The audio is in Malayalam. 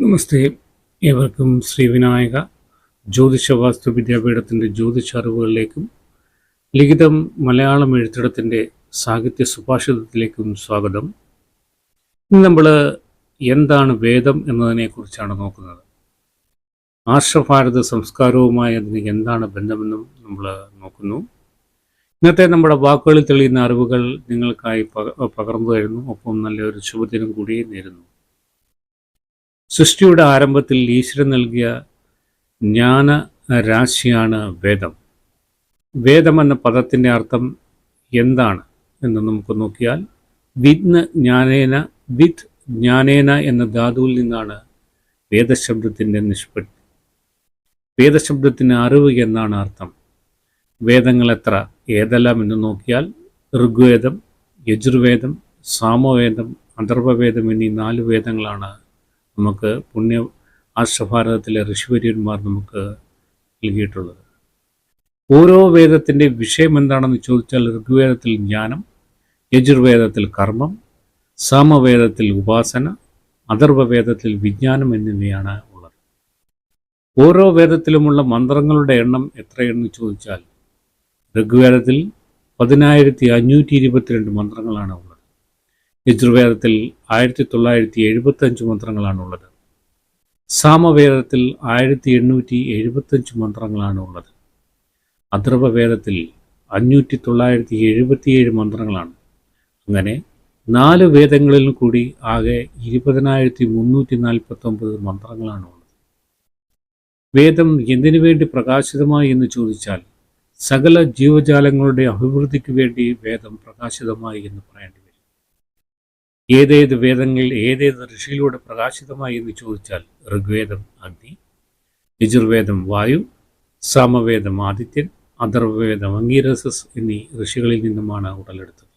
നമസ്തേ. ഏവർക്കും ശ്രീ വിനായക ജ്യോതിഷ വാസ്തു വിദ്യാപീഠത്തിന്റെ ജ്യോതിഷ അറിവുകളിലേക്കും ലിഖിതം മലയാളം എഴുത്തിടത്തിന്റെ സാഹിത്യ സുഭാഷിതത്തിലേക്കും സ്വാഗതം. ഇന്ന് നമ്മൾ എന്താണ് വേദം എന്നതിനെക്കുറിച്ചാണ് നോക്കുന്നത്. ആർഷഭാരത സംസ്കാരവുമായി അതിന് എന്താണ് ബന്ധമെന്നും നമ്മൾ നോക്കുന്നു. ഇന്നത്തെ നമ്മുടെ വാക്കുകളിൽ തെളിയുന്ന അറിവുകൾ നിങ്ങൾക്കായി പക- പകർന്നു തരുന്നു. ഒപ്പം നല്ലൊരു ശുഭദിനം കൂടി നേരുന്നു. സൃഷ്ടിയുടെ ആരംഭത്തിൽ ഈശ്വരൻ നൽകിയ ജ്ഞാന രാശിയാണ് വേദം. വേദം എന്ന പദത്തിന്റെ അർത്ഥം എന്താണ് എന്ന് നമുക്ക് നോക്കിയാൽ വിദ്ന് ജ്ഞാനേന വിത്ത് ജ്ഞാനേന എന്ന ധാതുവിൽ നിന്നാണ് വേദശബ്ദത്തിന്റെ നിഷ്പത്തി. വേദശബ്ദത്തിന് അറിവ് എന്നാണ് അർത്ഥം. വേദങ്ങൾ എത്ര? ഏതെല്ലാം എന്ന് നോക്കിയാൽ ഋഗ്വേദം യജുർവേദം സാമവേദം അഥർവവേദം എന്നീ നാല് വേദങ്ങളാണ് നമുക്ക് പുണ്യ ആശ്രഭാരതത്തിലെ ഋഷിവര്യന്മാർ നമുക്ക് നൽകിയിട്ടുള്ളത്. ഓരോ വേദത്തിന്റെ വിഷയം എന്താണെന്ന് ചോദിച്ചാൽ ഋഗ്വേദത്തിൽ ജ്ഞാനം യജുർവേദത്തിൽ കർമ്മം സാമവേദത്തിൽ ഉപാസന അഥർവവേദത്തിൽ വിജ്ഞാനം എന്നിവയാണ് ഉള്ളത്. ഓരോ വേദത്തിലുമുള്ള മന്ത്രങ്ങളുടെ എണ്ണം എത്രയെന്ന് ചോദിച്ചാൽ ഋഗ്വേദത്തിൽ പതിനായിരത്തി അഞ്ഞൂറ്റി ഇരുപത്തിരണ്ട് മന്ത്രങ്ങളാണ് ഉള്ളത്. യജുർവേദത്തിൽ ആയിരത്തി തൊള്ളായിരത്തി എഴുപത്തഞ്ച് മന്ത്രങ്ങളാണുള്ളത്. സാമവേദത്തിൽ ആയിരത്തി എണ്ണൂറ്റി എഴുപത്തഞ്ച് മന്ത്രങ്ങളാണ് ഉള്ളത് അഥർവവേദത്തിൽ അഞ്ഞൂറ്റി തൊള്ളായിരത്തി എഴുപത്തിയേഴ് മന്ത്രങ്ങളാണ്. അങ്ങനെ നാല് വേദങ്ങളിലും കൂടി ആകെ ഇരുപതിനായിരത്തി മുന്നൂറ്റി നാൽപ്പത്തൊമ്പത് മന്ത്രങ്ങളാണുള്ളത്. വേദം എന്തിനു വേണ്ടി പ്രകാശിതമായി എന്ന് ചോദിച്ചാൽ സകല ജീവജാലങ്ങളുടെ അഭിവൃദ്ധിക്ക് വേണ്ടി വേദം പ്രകാശിതമായി എന്ന് പറയേണ്ടി ഏതേത് വേദങ്ങളിൽ ഏതേത് ഋഷിയിലൂടെ പ്രകാശിതമായി എന്ന് ചോദിച്ചാൽ ഋഗ്വേദം അഗ്നി യജുർവേദം വായു സാമവേദം ആദിത്യൻ അഥർവവേദം അംഗീരസസ് എന്നീ ഋഷികളിൽ നിന്നുമാണ് ഉടലെടുത്തത്.